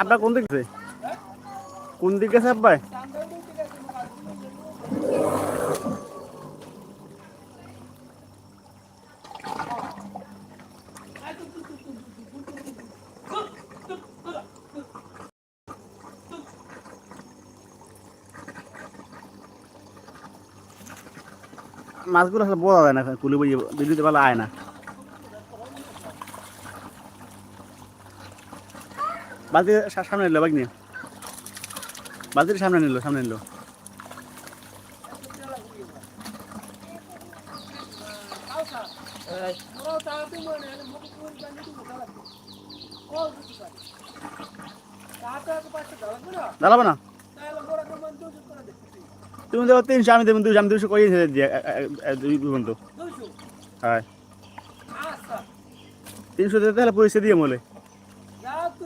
আপনার কোন দিক আছে কোন দিক আছে আব্বাই মাছগুলো আসলে বোঝা যায় না, কুলি বই দিল্লিতে বেলা আয় না। বালতি সামনে নিল নিয়ে বালতির সামনে নিল সামনে নিল। দাঁড়াবো না। তুমি দেবো তিনশো আমি দেবো দুশো আমি দুশো করিয়ে দুই পর্যন্ত। হ্যাঁ। তিনশো দিতে তাহলে পয়সা দিয়ে মলে।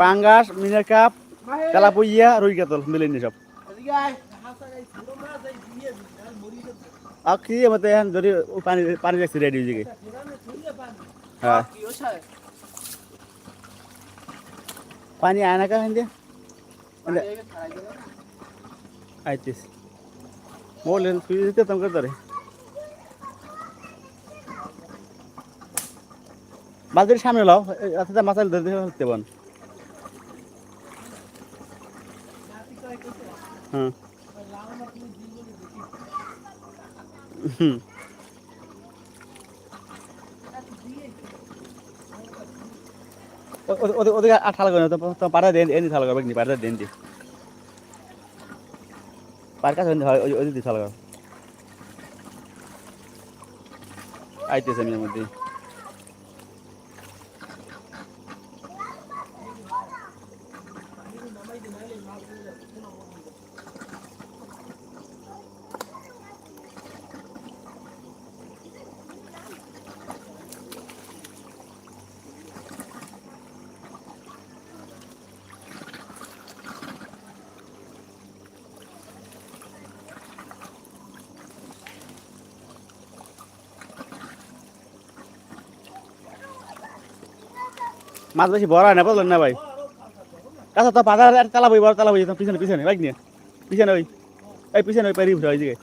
পাঙ্গাস, মিনের কাপ তেলাপুইয়া রুই কাতল মিলেনি সব। আর কি মতে এখন যদি পানি পানি রাখছি রেডি হয়ে হ্যাঁ। পানি আয় না দিয়ে? আইতিস বলেন তুই দিতে তোমাকে ধরে। বালতির সামনে লাও রাতে মাথায় ধরে হ্যাঁ হুম। ওদিকে আঠা লাগবে না তো পাড়া দেন এনে থালা লাগবে নি পাড়া দেন দি। পার কাছে হয়, ওই ওই আইতেছে আমি মধ্যে। মাছ বেশি বড় হয় না, বুঝলেন না ভাই? আচ্ছা তো বাজার তালা বই, বড় তালা বই পিছনে পিছনে, বাইক নিয়ে। পিছনে ওই, এই পিছনে ওই পারি উঠে ওই দিকে।